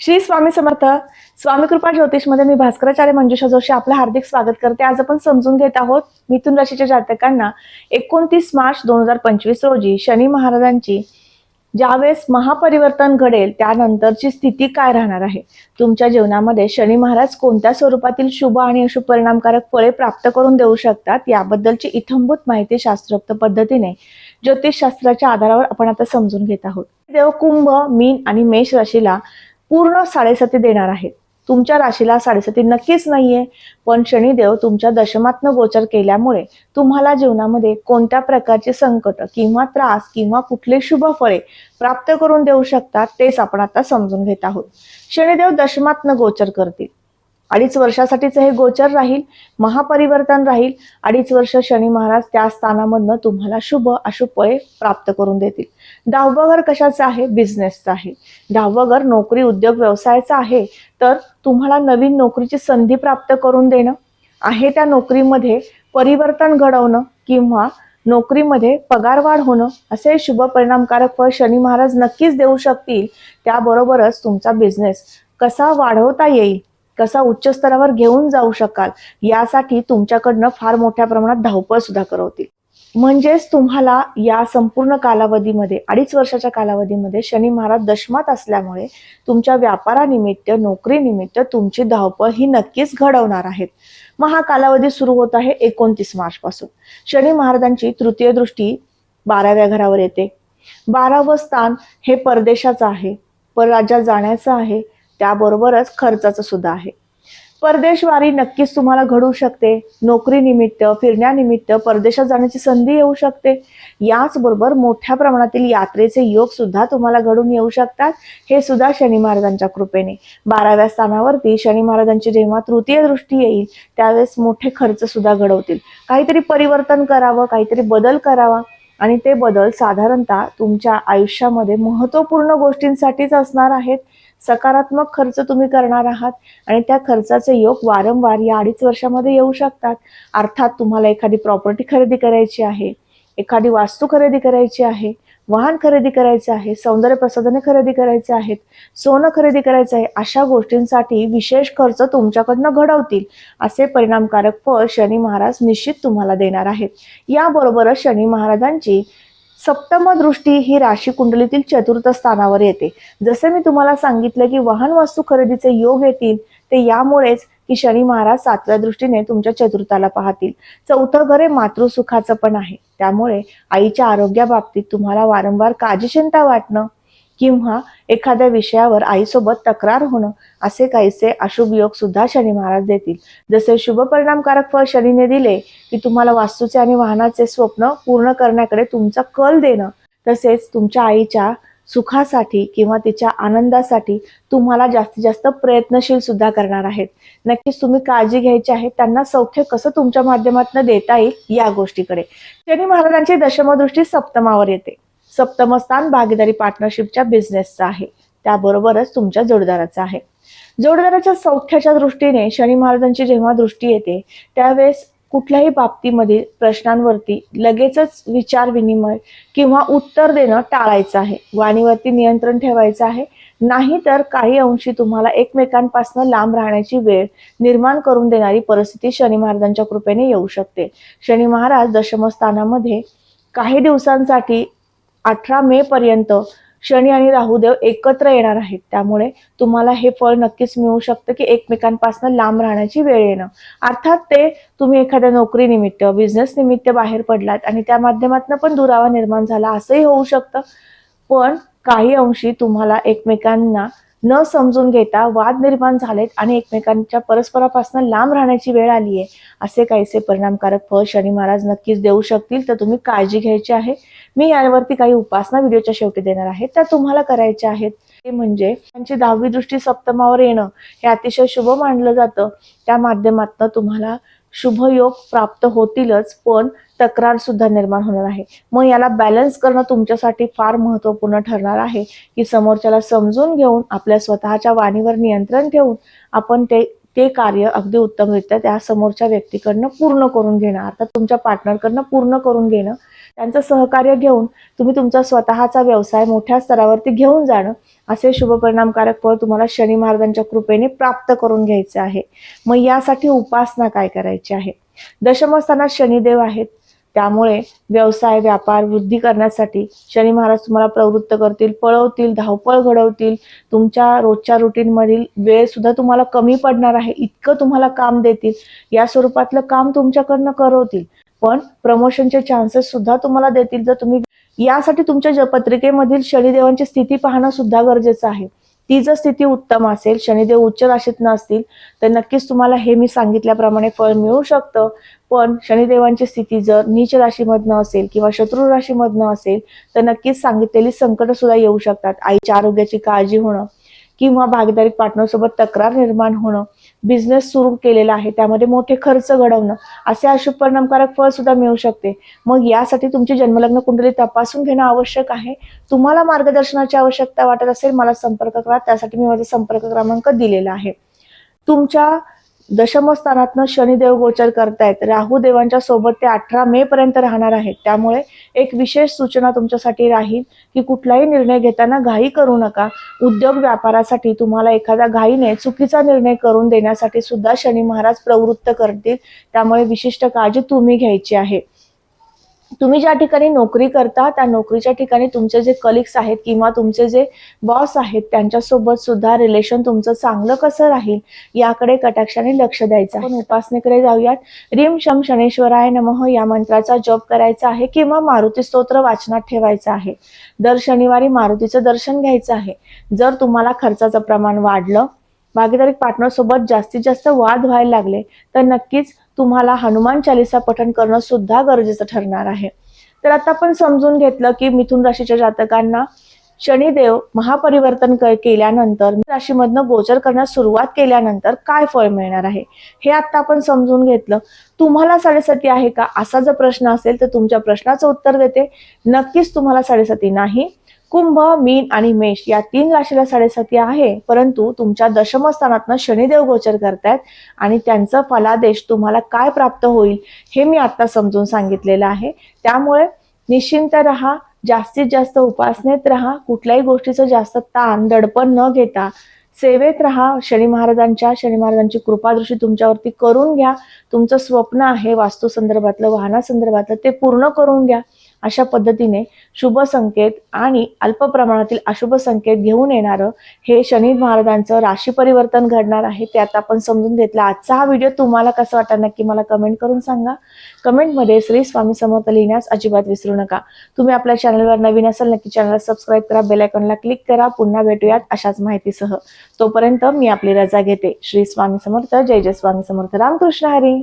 श्री स्वामी समर्थ. स्वामी कृपा ज्योतिषमध्ये मी भास्कराचार्य मंजुषा जोशी आपलं हार्दिक स्वागत करते. आज आपण समजून घेत आहोत मिथुन राशीच्या जातकांना एकोणतीस मार्च दोन हजार पंचवीस रोजी शनी महाराजांची ज्यावेळेस महापरिवर्तन घडेल त्यानंतरची स्थिती काय राहणार आहे? तुमच्या जीवनामध्ये शनी महाराज कोणत्या स्वरूपातील शुभ आणि अशुभ परिणामकारक फळे प्राप्त करून देऊ शकतात याबद्दलची इथंभूत माहिती शास्त्रोक्त पद्धतीने ज्योतिषशास्त्राच्या आधारावर आपण आता समजून घेत आहोत. देव कुंभ मीन आणि मेष राशीला पूर्ण साडेसाती देणार आहेत. तुमच्या राशीला साडेसाती नक्कीच नाहीये. पण शनिदेव तुमच्या दशमातनं गोचर केल्यामुळे तुम्हाला जीवनामध्ये कोणत्या प्रकारचे संकट किंवा त्रास किंवा कुठले शुभ फळे प्राप्त करून देऊ शकतात तेच आपण आता समजून घेत आहोत. शनिदेव दशमातनं गोचर करतील. अडीच वर्षासाठीच हे गोचर राहील महापरिवर्तन राहील. अडीच वर्ष शनी महाराज त्या स्थानामधनं तुम्हाला शुभ अशुभ प्राप्त करून देतील. दहावं घर कशाचं आहे? बिझनेसचं आहे. दहावं घर नोकरी उद्योग व्यवसायाचं आहे. तर तुम्हाला नवीन नोकरीची संधी प्राप्त करून देणं आहे त्या नोकरीमध्ये परिवर्तन घडवणं किंवा नोकरीमध्ये पगारवाढ होणं असे शुभ परिणामकारक फळ शनी महाराज नक्कीच देऊ शकतील. त्याबरोबरच तुमचा बिझनेस कसा वाढवता येईल? कसा उच्च स्तरावर घेऊन जाऊ शकाल यासाठी तुमच्याकडनं फार मोठ्या प्रमाणात धावपळ सुद्धा करवतील. म्हणजेच तुम्हाला या संपूर्ण कालावधीमध्ये अडीच वर्षाच्या कालावधीमध्ये शनी महाराज दशमात असल्यामुळे तुमच्या व्यापारानिमित्त नोकरीनिमित्त तुमची धावपळ ही नक्कीच घडवणार आहेत. मग हा कालावधी सुरू होत आहे एकोणतीस मार्च पासून शनी महाराजांची तृतीय दृष्टी बाराव्या घरावर येते. बारावं स्थान हे परदेशाचं आहे. परराज्यात जाण्याचं आहे. त्याबरोबरच खर्चाचं सुद्धा आहे. परदेशवारी नक्कीच तुम्हाला घडू शकते. नोकरीनिमित्त फिरण्यानिमित्त परदेशात जाण्याची संधी येऊ शकते. याचबरोबर मोठ्या प्रमाणातील यात्रेचे योग सुद्धा तुम्हाला घडून येऊ शकतात. हे सुद्धा शनी महाराजांच्या कृपेने. बाराव्या स्थानावरती शनी महाराजांची जेव्हा तृतीय दृष्टी येईल त्यावेळेस मोठे खर्च सुद्धा घडवतील. काहीतरी परिवर्तन करावं काहीतरी बदल करावा आणि ते बदल साधारणतः तुमच्या आयुष्यामध्ये महत्त्वपूर्ण गोष्टींसाठीच असणार आहेत. सकारात्मक खर्च तुम्ही करणार आहात आणि त्या खर्चाचे योग वारंवार या अडीच वर्षामध्ये येऊ शकतात. अर्थात तुम्हाला एखादी प्रॉपर्टी खरेदी करायची आहे एखादी वास्तू खरेदी करायची आहे वाहन खरेदी करायचे आहे सौंदर्य प्रसाधने खरेदी करायचे आहेत सोनं खरेदी करायचं आहे अशा गोष्टींसाठी विशेष खर्च तुमच्याकडनं घडवतील. असे परिणामकारक फळ शनी महाराज निश्चित तुम्हाला देणार आहेत. याबरोबरच शनी महाराजांची सप्तम दृष्टी ही राशी कुंडलीतील चतुर्थ स्थानावर येते. जसे मी तुम्हाला सांगितलं की वाहन वस्तू खरेदीचे योग येतील ते यामुळेच की शनी महाराज सातव्या दृष्टीने तुमच्या चतुर्थाला पाहतील. चौथं घर हे मातृसुखाचं पण आहे. त्यामुळे आईच्या आरोग्याबाबतीत तुम्हाला वारंवार काळजी वाटणं किंवा एखाद्या विषयावर आईसोबत तक्रार होणं असे काहीसे अशुभ योग सुद्धा शनी महाराज देतील. जसे शुभ परिणामकारक फळ शनीने दिले की तुम्हाला वास्तूचे आणि वाहनाचे स्वप्न पूर्ण करण्याकडे तुमचा कल देणं तसेच तुमच्या आईच्या सुखासाठी किंवा तिच्या आनंदासाठी तुम्हाला जास्तीत जास्त प्रयत्नशील सुद्धा करणार आहेत. नक्कीच तुम्ही काळजी घ्यायची आहे त्यांना सौख्य कसं तुमच्या माध्यमातून देता येईल या गोष्टीकडे. शनी महाराजांची दशमदृष्टी सप्तमावर येते. सप्तम स्थान भागीदारी पार्टनरशिपच्या बिझनेसचं आहे. त्याबरोबरच तुमच्या जोडदाराचं आहे. जोडदाराच्या सौख्याच्या दृष्टीने शनी महाराजांची जेव्हा दृष्टी येते त्यावेळेस कुठल्याही बाबतीमधील प्रश्नांवरती लगेचच विचार विनिमय किंवा उत्तर देणं टाळायचं आहे. वाणीवरती नियंत्रण ठेवायचं आहे. नाही तर काही अंशी तुम्हाला एकमेकांपासून लांब राहण्याची वेळ निर्माण करून देणारी परिस्थिती शनी महाराजांच्या कृपेने येऊ शकते. शनी महाराज दशमस्थानामध्ये काही दिवसांसाठी अठरा मे पर्यंत शनी आणि राहुदेव एकत्र येणार आहेत. त्यामुळे तुम्हाला हे फळ नक्कीच मिळू शकतं की एकमेकांपासून लांब राहण्याची वेळ येणं. अर्थात ते तुम्ही एखाद्या नोकरी निमित्त बिझनेस निमित्त बाहेर पडलात आणि त्या माध्यमातून पण दुरावा निर्माण झाला असंही होऊ शकतं. पण काही अंशी तुम्हाला एकमेकांना न समजून घेता वाद निर्माण झालेत आणि एकमेकांच्या परस्परापासून लांब राहण्याची वेळ आली आहे असे काहीसे परिणामकारक फळ शनी महाराज नक्कीच देऊ शकतील तर तुम्ही काळजी घ्यायची आहे. मी यावरती काही उपासना व्हिडिओच्या शेवटी देणार आहे. त्या तुम्हाला करायच्या आहेत. ते म्हणजे त्यांची दहावी दृष्टी सप्तमावर येणं हे अतिशय शुभ मानलं जातं. त्या माध्यमातून तुम्हाला शुभयोग प्राप्त होतीलच पण तक्रार सुद्धा निर्माण होणार आहे. मग याला बॅलन्स करणं तुमच्यासाठी फार महत्त्वपूर्ण ठरणार आहे की समोरच्याला समजून घेऊन आपल्या स्वतःच्या वाणीवर नियंत्रण ठेवून आपण ते ते कार्य अगदी उत्तमरित्या त्या समोरच्या व्यक्तीकडनं पूर्ण करून घेणं. अर्थात तुमच्या पार्टनरकडनं पूर्ण करून घेणं त्यांचं सहकार्य घेऊन तुम्ही तुमचा स्वतःचा व्यवसाय मोठ्या स्तरावरती घेऊन जाणं असे शुभ परिणामकारक फळ तुम्हाला शनी महाराजांच्या कृपेने प्राप्त करून घ्यायचे आहे. मग यासाठी उपासना काय करायची आहे? दशमस्थानात शनिदेव आहेत. त्यामुळे व्यवसाय व्यापार वृद्धी करण्यासाठी शनी महाराज तुम्हाला प्रवृत्त करतील पळवतील धावपळ घडवतील. तुमच्या रोजच्या रुटीनमधील वेळ सुद्धा तुम्हाला कमी पडणार आहे. इतकं तुम्हाला काम देतील. या स्वरूपातलं काम तुमच्याकडनं करवतील. पण प्रमोशनचे चान्सेस सुद्धा तुम्हाला देतील जर तुम्ही यासाठी तुमच्या पत्रिकेमधील शनिदेवांची स्थिती पाहणं सुद्धा गरजेचं आहे. ती जर स्थिती उत्तम असेल शनिदेव उच्च राशीत नसतील तर नक्कीच तुम्हाला हे मी सांगितल्याप्रमाणे फळ मिळू शकतं. पण शनिदेवांची स्थिती जर नीच राशीमधनं असेल किंवा शत्रू राशीमधनं असेल तर नक्कीच सांगितलेली संकट सुद्धा येऊ शकतात. आईच्या आरोग्याची काळजी होणं किंवा भागीदारी पार्टनरसोबत तक्रार निर्माण होणं बिझनेस सुरू केलेला आहे त्यामध्ये मोठे खर्च घडवणं असे अशुभ परिणामकारक फळ सुद्धा मिळू शकते. मग यासाठी तुमची जन्मलग्न कुंडली तपासून घेणं आवश्यक आहे. तुम्हाला मार्गदर्शनाची आवश्यकता वाटत असेल मला संपर्क करा. त्यासाठी मी माझा संपर्क क्रमांक दिलेला आहे. तुमच्या दशमस्थानातनं शनिदेव गोचर करतायत. राहू देवांच्या सोबत ते अठरा मे पर्यंत राहणार आहेत. त्यामुळे एक विशेष सूचना तुमच्यासाठी राहील की कुठलाही निर्णय घेताना घाई करू नका. उद्योग व्यापारासाठी तुम्हाला एखाद्या घाईने चुकीचा निर्णय करून देण्यासाठी सुद्धा शनी महाराज प्रवृत्त करतील. त्यामुळे विशिष्ट काळजी तुम्ही घ्यायची आहे. तुम्ही ज्या ठिकाणी नोकरी करता त्या नोकरीच्या ठिकाणी तुमचे जे कलिग्स आहेत किंवा तुमचे जे बॉस आहेत त्यांच्यासोबत सुद्धा रिलेशन तुमचं चांगलं कसं राहील याकडे कटाक्षाने लक्ष द्यायचं आपण उपासनेकडे जाऊयात. रिम शम शनेश्वराय नमः या मंत्राचा जप करायचा आहे किंवा मारुती स्तोत्र वाचनात ठेवायचं आहे. दर शनिवारी मारुतीचं दर्शन घ्यायचं आहे. जर तुम्हाला खर्चाचं प्रमाण वाढलं भागीदारी पार्टनर सोबत जास्तीत जास्त वाद व्हायला लागले तर नक्कीच तुम्हाला हनुमान चालिसा पठण करणं सुद्धा गरजेचं ठरणार आहे. तर आता आपण समजून घेतलं की मिथुन राशीच्या जातकांना शनिदेव महापरिवर्तन क- केल्यानंतर राशीमधनं गोचर करण्यास सुरुवात केल्यानंतर काय फळ मिळणार आहे? हे आता आपण समजून घेतलं. तुम्हाला साडेसाती आहे का? असा जर प्रश्न असेल तर तुमच्या प्रश्नाचं उत्तर देते. नक्कीच तुम्हाला साडेसाती नाही. कुंभ मीन आणि मेष या तीन राशीला साडेसाती आहे. परंतु तुमच्या दशमस्थानातनं शनिदेव गोचर करतायत आणि त्यांचा फलादेश तुम्हाला काय प्राप्त होईल हे मी आता समजून सांगितलेलं आहे. त्यामुळे निश्चिंत रहा. जास्तीत जास्त उपासनेत राहा कुठल्याही गोष्टीचं जास्त ताण दडपण न घेता सेवेत राहा. शनी महाराजांच्या शनी महाराजांची कृपादृष्टी तुमच्यावरती करून घ्या. तुमचं स्वप्न आहे वास्तू संदर्भातलं वाहनासंदर्भातलं ते पूर्ण करून घ्या. अशा पद्धतीने शुभ संकेत आणि अल्प प्रमाणातील अशुभ संकेत घेऊन येणारं हे शनी महाराजांचं राशी परिवर्तन घडणार आहे ते आता आपण समजून घेतलं. आजचा हा व्हिडिओ तुम्हाला कसा वाटला नक्की मला कमेंट करून सांगा. कमेंटमध्ये श्री स्वामी समर्थ लिहिण्यास अजिबात विसरू नका. तुम्ही आपल्या चॅनलवर नवीन असाल नक्की चॅनलला सबस्क्राईब करा बेलायकॉनला क्लिक करा. पुन्हा भेटूयात अशाच माहितीसह. तोपर्यंत मी आपली रजा घेते. श्री स्वामी समर्थ जय जय स्वामी समर्थ. रामकृष्ण हरी.